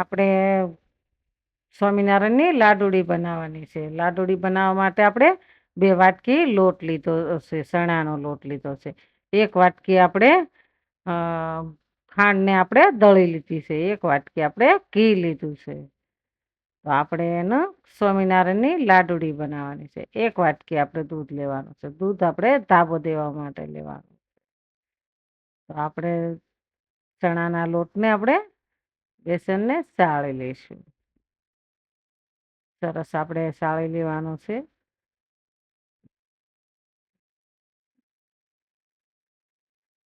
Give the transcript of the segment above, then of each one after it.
આપણે સ્વામિનારાયણની લાડુડી બનાવવાની છે. લાડુડી બનાવવા માટે આપણે બે વાટકી લોટ લીધો છે ચણાનો લોટ લીધો છે. એક વાટકી આપણે ખાંડને આપણે દળી લીધી છે. એક વાટકી આપણે ઘી લીધું છે. તો આપણે એને સ્વામિનારાયણની લાડુડી બનાવવાની છે. એક વાટકી આપણે દૂધ લેવાનું છે. દૂધ આપણે ધાબો દેવા માટે લેવાનું તો આપણે ચણાના લોટને આપણે બેસનને સાળી લઈશું. સરસ આપણે સાળી લેવાનું છે.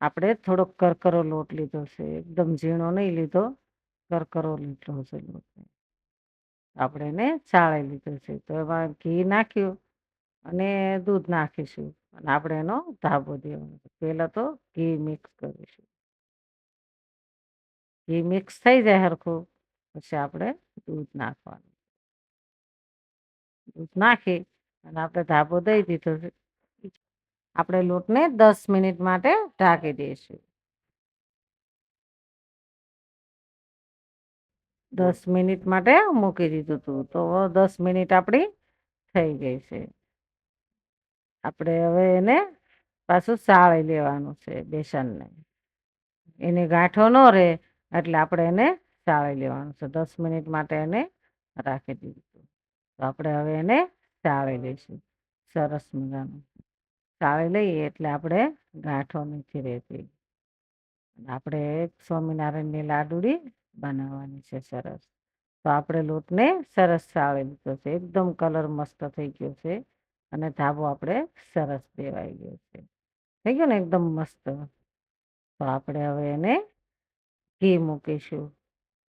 આપણે થોડોક કરકરો લોટ લીધો છે. એકદમ ઝીણો નહીં લીધો. કરકરો લીધો છે આપણે એને ચાળી લીધો છે. તો એમાં ઘી નાખ્યું અને દૂધ નાખીશું. અને આપણે એનો ધાબો દેવાનો પહેલાં તો ઘી મિક્સ કરીશું. ઘી મિક્સ થઈ જાય સરખું પછી આપણે દૂધ નાખવાનું. દૂધ નાખી અને આપણે ધાબો દઈ દીધો છે. આપણે લોટને દસ મિનિટ માટે ઢાંકી દઈશું. દસ મિનિટ માટે મૂકી દીધું હતું તો દસ મિનિટ આપણી થઈ ગઈ છે. આપણે હવે એને પાછું સાળી લેવાનું છે બેસનને. એને ગાંઠો ન રહે. એટલે આપણે એને ચાળી લેવાનું છે. દસ મિનિટ માટે એને રાખી દીધું. તો આપણે હવે એને ચાળી લઈશું. સરસ મજાનું. ચાળી લઈએ એટલે આપણે ગાંઠો નથી રહેતી. આપણે સ્વામિનારાયણની લાડુડી બનાવવાની છે સરસ. તો આપણે લોટને સરસ ચાળી લીધો છે. એકદમ કલર મસ્ત થઈ ગયો છે. અને ધાબો આપણે સરસ દેવાઈ ગયો છે. થઈ ગયો ને? એકદમ મસ્ત. તો આપણે હવે એને ઘી મૂકીશું?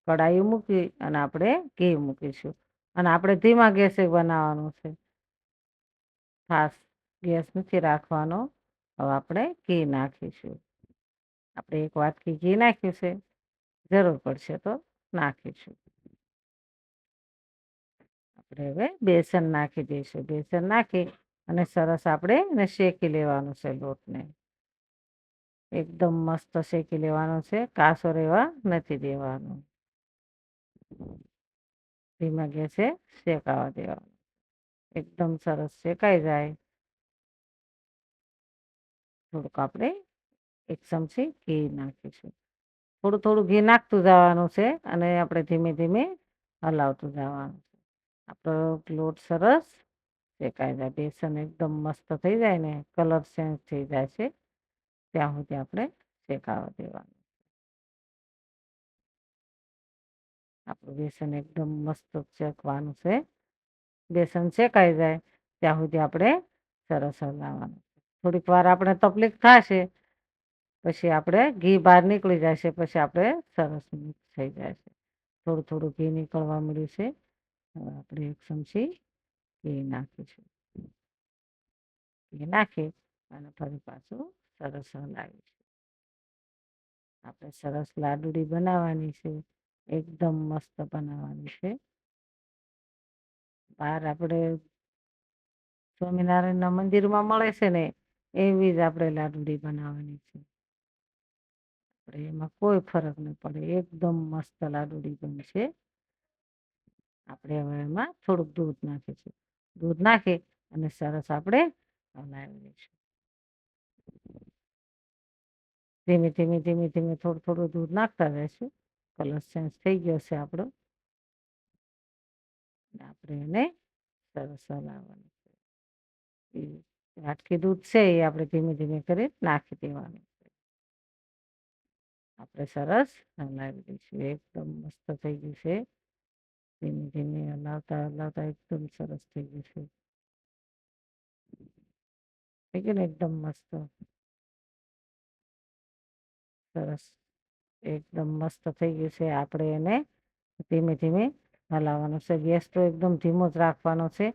કડાઈ મૂકી અને આપણે ઘી મૂકીશું? અને આપણે ધીમા ગેસે બનાવવાનું છે. ખાસ ગેસ નથી રાખવાનો. હવે આપણે ઘી નાખીશું. આપણે એક વાટકી ઘી નાખ્યું છે. જરૂર પડશે તો નાખીશું. આપણે હવે બેસન નાખી દઈશું. બેસન નાખી અને સરસ આપણે એને શેકી લેવાનું છે લોટને. એકદમ મસ્ત શેકી લેવાનો છે. કાસો રહેવા નથી દેવાનું. ધીમા ગેસે શેકાવા દેવાનું. એકદમ સરસ શેકાઈ જાય. થોડુંક આપણે એક ચમચી ઘી નાખીશું. થોડું થોડું ઘી નાખતું જવાનું છે અને આપણે ધીમે ધીમે હલાવતું જવાનું છે. આપણો લોટ સરસ શેકાઈ જાય. બેસન એકદમ મસ્ત થઈ જાય ને. કલર ચેન્જ થઈ જાય છે. ત્યાં સુધી આપણે શેકાવા દેવાનું. આપણું બેસન એકદમ મસ્ત શેકવાનું છે. બેસન શેકાઈ જાય, ત્યાં સુધી આપણે સરસ હલાવવાનું. થોડીક વાર આપણે તકલીફ થશે, પછી આપણે ઘી બહાર નીકળી જાય છે પછી આપણે સરસ મિક્સ થઈ છે થોડું થોડું ઘી નીકળવા મળ્યું છે. હવે આપણે એક ચમચી ઘી નાખીશું. ઘી નાખી અને ફરી પાછું સરસ હલાવીશું આપણે સરસ લાડુડી બનાવવાની છે, એકદમ મસ્ત બનાવવાની છે. બહાર આપણે સ્વામિનારાયણના મંદિરમાં મળે છે ને, એવી જ આપણે લાડુડી બનાવવાની છે. આપણે એમાં કોઈ ફરક નહીં પડે, એકદમ મસ્ત લાડુડી બનશે આપણે હવે એમાં થોડુંક દૂધ નાખીશું. દૂધ નાખી અને સરસ આપણે હલાવી લઈશું ધીમે ધીમે ધીમે ધીમે થોડું થોડું દૂધ નાખતા રહેશું. કલર ચેન્જ થઈ ગયો છે આપણો. આપણે એને સરસ હલાવવાનું છે. વાટકી દૂધ છે એ આપણે ધીમે ધીમે કરી નાખી દેવાનું આપણે સરસ હલાવી દઈશું. એકદમ મસ્ત થઈ ગયું છે. ધીમે ધીમે હલાવતા હલાવતા એકદમ સરસ થઈ ગયું છે. એકદમ મસ્ત. સરસ. એકદમ મસ્ત થઈ ગયું છે. આપણે એને ધીમે ધીમે હલાવવાનું છે. ગેસ તો એકદમ ધીમો જ રાખવાનો છે.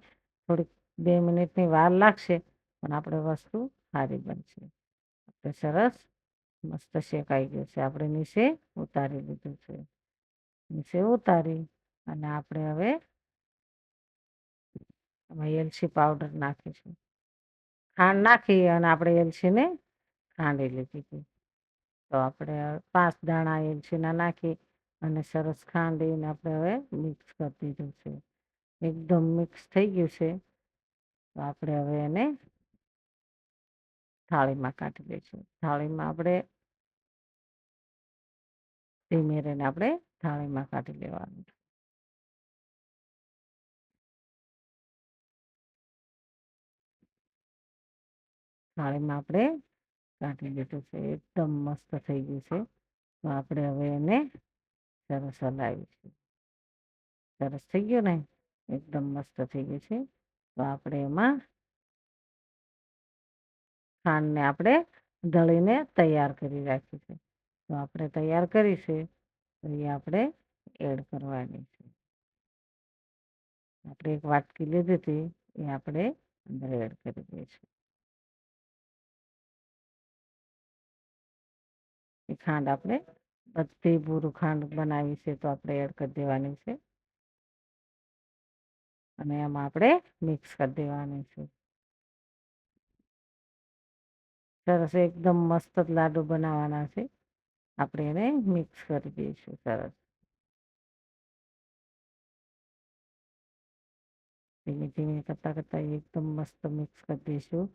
થોડીક બે મિનિટની વાર લાગશે, પણ આપણે વસ્તુ સારી બનશે. આપણે સરસ મસ્ત શેકાઈ ગયું છે. આપણે નીચે ઉતારી લીધું છે. નીચે ઉતારી અને આપણે હવે આમાં એલચી પાવડર નાખીશું. ખાંડ નાખી અને આપણે એલચીને ખાંડી લીધી હતી. તો આપણે પાંચ દાણા એલચીના નાખી અને સરસ ખાંડીને આપણે હવે મિક્સ કરી દીધું છે. એકદમ મિક્સ થઈ ગયું છે. તો આપણે હવે એને થાળીમાં કાઢી દઈશું. થાળીમાં આપણે ધીમે રહીને આપણે થાળીમાં કાઢી લેવાનું. થાળીમાં આપણે કાઢી લીધું છે, એકદમ મસ્ત થઈ ગયું છે. તો આપણે હવે એને સરસ હલાવીશું. સરસ થઈ ગયું ને? એકદમ મસ્ત થઈ ગયું છે. તો આપણે એમાં ખાંડને આપણે દળીને તૈયાર કરી રાખી છે. તો આપણે તૈયાર કરી છે, તો એ આપણે એડ કરવાની છે. આપણે એક વાટકી લીધી હતી, એ આપણે અંદર એડ કરી દઈશું એ ખાંડ આપણે બધી ભૂરું ખાંડ બનાવી છે તો આપણે એડ કરી દેવાની છે. અને એમાં આપણે મિક્સ કરી દેવાની છે. સરસ એકદમ મસ્ત લાડુ બનાવવાના છે. આપણે એને મિક્સ કરી દઈશું સરસ. ધીમે ધીમે કરતાં કરતાં એકદમ મસ્ત મિક્સ કરી દઈશું.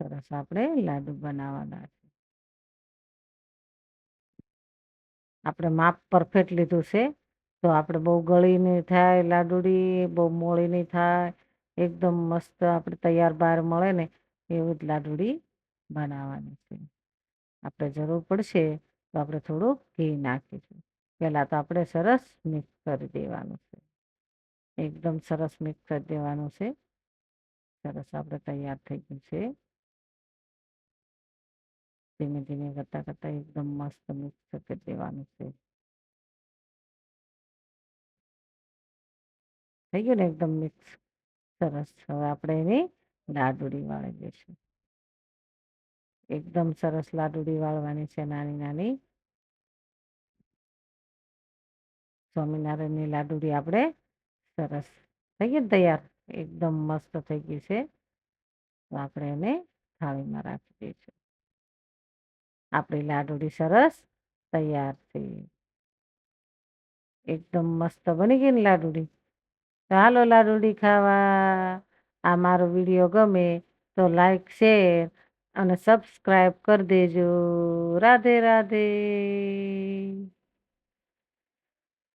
સરસ આપણે લાડુ બનાવવાના છે. આપણે માપ પરફેક્ટ લીધું છે, તો આપણે બહુ ગળી નહીં થાય, લાડુડી બહુ મોળી નહીં થાય, એકદમ મસ્ત આપણે તૈયાર બહાર મળે ને એવું જ લાડુડી બનાવવાની છે. આપણે જરૂર પડશે તો આપણે થોડું ઘી નાખીશું. પહેલાં તો આપણે સરસ મિક્સ કરી દેવાનું છે. એકદમ સરસ મિક્સ કરી દેવાનું છે. સરસ આપણે તૈયાર થઈ ગયું છે. ધીમે ધીમે કરતાં કરતાં એકદમ મસ્ત મિક્સ કરી દેવાનું છે. થઈ ગયું ને એકદમ મિક્સ? સરસ. હવે આપણે એની લાડુડી વાળી દઈશું એકદમ સરસ લાડુડી વાળવાની છે નાની નાની. સ્વામિનારાયણની લાડુડી આપણે સરસ. થઈ ગઈ તૈયાર? એકદમ મસ્ત થઈ ગઈ છે. આપણે એને થાળીમાં રાખી દઈશું. આપણી લાડુડી સરસ તૈયાર છે. એકદમ મસ્ત બની ગઈ ને લાડુડી. ચાલો લાડુડી ખાવા. આ મારો વીડિયો ગમે તો લાઈક, શેર અને સબસ્ક્રાઈબ કરી દેજો. રાધે રાધે.